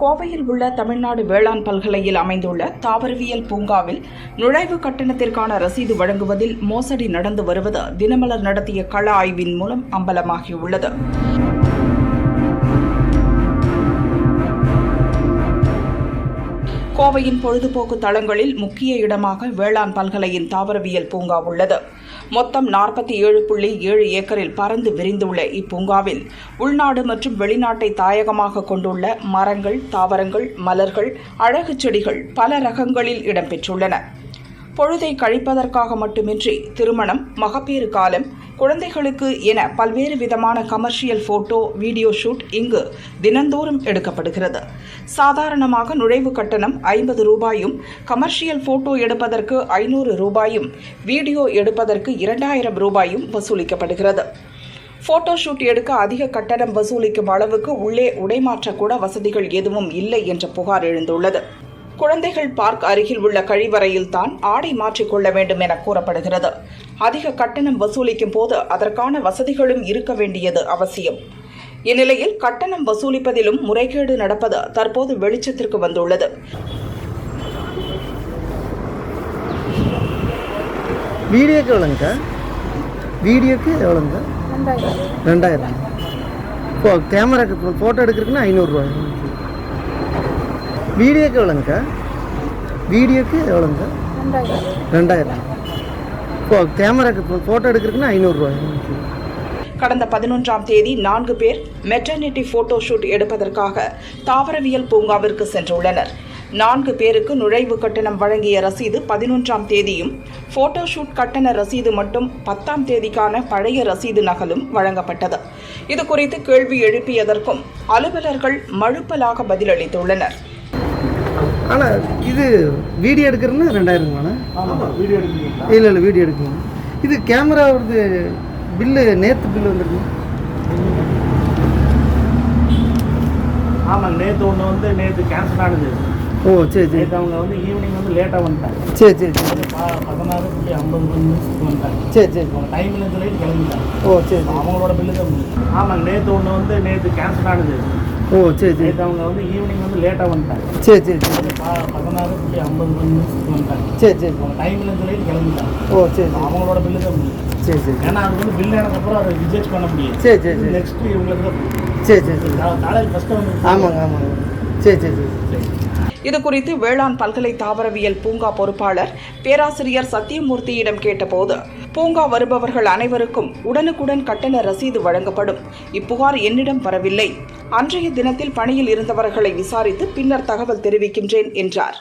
கோவையில் உள்ள தமிழ்நாடு வேளாண் பல்கலையில் அமைந்துள்ள தாவரவியல் பூங்காவில் நுழைவு கட்டணத்திற்கான ரசீது வழங்குவதில் மோசடி நடந்து வருவது தினமலர் நடத்திய கள ஆய்வின் மூலம் அம்பலமாகியுள்ளது. கோவையின் பொழுதுபோக்கு தளங்களில் முக்கிய இடமாக வேளாண் பல்கலையின் தாவரவியல் பூங்கா உள்ளது. மொத்தம் நாற்பத்தி ஏழு புள்ளி ஏழு ஏக்கரில் பறந்து விரிந்துள்ள இப்பூங்காவில் உள்நாடு மற்றும் வெளிநாட்டை தாயகமாக கொண்டுள்ள மரங்கள் தாவரங்கள் மலர்கள் அழகு செடிகள் பல ரகங்களில் இடம்பெற்றுள்ளன. பொழுதை கழிப்பதற்காக மட்டுமின்றி திருமணம் மகப்பேறு காலம் குழந்தைகளுக்கு என பல்வேறு விதமான கமர்ஷியல் போட்டோ வீடியோ ஷூட் இங்கு தினந்தோறும் எடுக்கப்படுகிறது. சாதாரணமாக நுழைவு கட்டணம் ஐம்பது ரூபாயும் கமர்ஷியல் போட்டோ எடுப்பதற்கு ஐநூறு ரூபாயும் வீடியோ எடுப்பதற்கு இரண்டாயிரம் ரூபாயும் வசூலிக்கப்படுகிறது. போட்டோ ஷூட் எடுக்க அதிக கட்டணம் வசூலிக்கும் அளவுக்கு உள்ளே உடைமாற்றக்கூட வசதிகள் எதுவும் இல்லை என்ற புகார் எழுந்துள்ளது. குழந்தைகள் பார்க் அருகில் உள்ள கழிவறையில் தான் ஆடை மாற்றிக்கொள்ள வேண்டும் என கூறப்படுகிறது. அதிக கட்டணம் வசூலிக்கும் போது அதற்கான வசதிகளும் இருக்க வேண்டியது அவசியம். இந்நிலையில் கட்டணம் வசூலிப்பதிலும் முறைகேடு நடப்பது தற்போது வெளிச்சத்திற்கு வந்துள்ளது. வீடியோக்கு எவ்வளோங்கக்கா வீடியோக்கு எவ்வளோங்க? ரெண்டாயிரம். ரெண்டாயிரம். இப்போ கேமராக்கு ஃபோட்டோ எடுக்கிறதுக்குன்னா ஐநூறுரூவா வீடியோக்கு எவ்வளோங்கக்கா வீடியோக்கு எவ்வளோங்க? ரெண்டாயிரம். ரெண்டாயிரம் இப்போ கேமராக்கு ஃபோட்டோ எடுக்கிறதுக்குன்னா ஐநூறுரூவா. கடந்த பதினொன்றாம் தேதி நான்கு பேர் மெட்டர்னிட்டி போட்டோ ஷூட் எடுப்பதற்காக தாவரவியல் பூங்காவிற்கு சென்றுள்ளனர். நான்கு பேருக்கு நுழைவு கட்டணம் வழங்கிய ரசீது பதினொன்றாம் தேதியும் போட்டோ ஷூட் கட்டண ரசீது மட்டும் பத்தாம் தேதிக்கான பழைய ரசீது நகலும் வழங்கப்பட்டது. இது குறித்து கேள்வி எழுப்பியதற்கும் அலுவலர்கள் மழுப்பலாக பதிலளித்துள்ளனர். ஆனால் இது வீடியோ எடுக்கிறதுன்னா ரெண்டாயிரங்கண்ணா வீடியோ எடுக்கிறீங்களா? இல்லை இல்லை வீடியோ எடுக்கணும். இது கேமரா வருது பில்லு நேற்று பில்லு வந்துருக்கு. ஆமாங்க நேற்று ஒன்று வந்து நேற்று கேன்சல் ஆனது. ஓ சரி சரி. அவங்க வந்து ஈவினிங் வந்து லேட்டாக வந்துட்டாங்க. சரி சரி சரி. பதினாறு புள்ளி ஐம்பது நிமிஷத்துக்கு வந்துட்டாங்க. சரி சரி. அவங்க டைமில் சொல்லிட்டு கிளம்பிட்டாங்க. ஓ சரி அவங்களோட பில்லு தான் ஆமாங்க நேற்று ஒன்று வந்து நேற்று கேன்சல் ஆனது. ஓ சரி சரி. அவங்க வந்து ஈவினிங் வந்து லேட்டாக வந்துட்டாங்க. சரி சரி சரி. பதினாறு புள்ளி ஐம்பது நிமிஷத்துக்கு வந்துட்டாங்க. சரி சரி. அவங்க டைமில் சொல்லிட்டு கிளம்பிட்டாங்க. ஓ சரி சரி. அவங்களோட பில்லு தான் முடியும் சரி சரி. ஏன்னா அது வந்து பில் ஆனதுக்கப்புறம் அதை ரிஜெக்ட் பண்ண முடியும் சரி சரி சரி. நெக்ஸ்ட் இவங்களுக்கு தான். சரி சரி சரி. காலையில் ஃபஸ்ட்டு வந்து ஆமாங்க ஆமாங்க. சரி சரி சரி. இது குறித்து வேளாண் பல்கலை தாவரவியல் பூங்கா பொறுப்பாளர் பேராசிரியர் சத்தியமூர்த்தியிடம் கேட்டபோது பூங்கா வருபவர்கள் அனைவருக்கும் உடனுக்குடன் கட்டண ரசீது வழங்கப்படும். இப்புகார் என்னிடம் வரவில்லை. அன்றைய தினத்தில் பணியில் இருந்தவர்களை விசாரித்து பின்னர் தகவல் தெரிவிக்கின்றேன் என்றார்.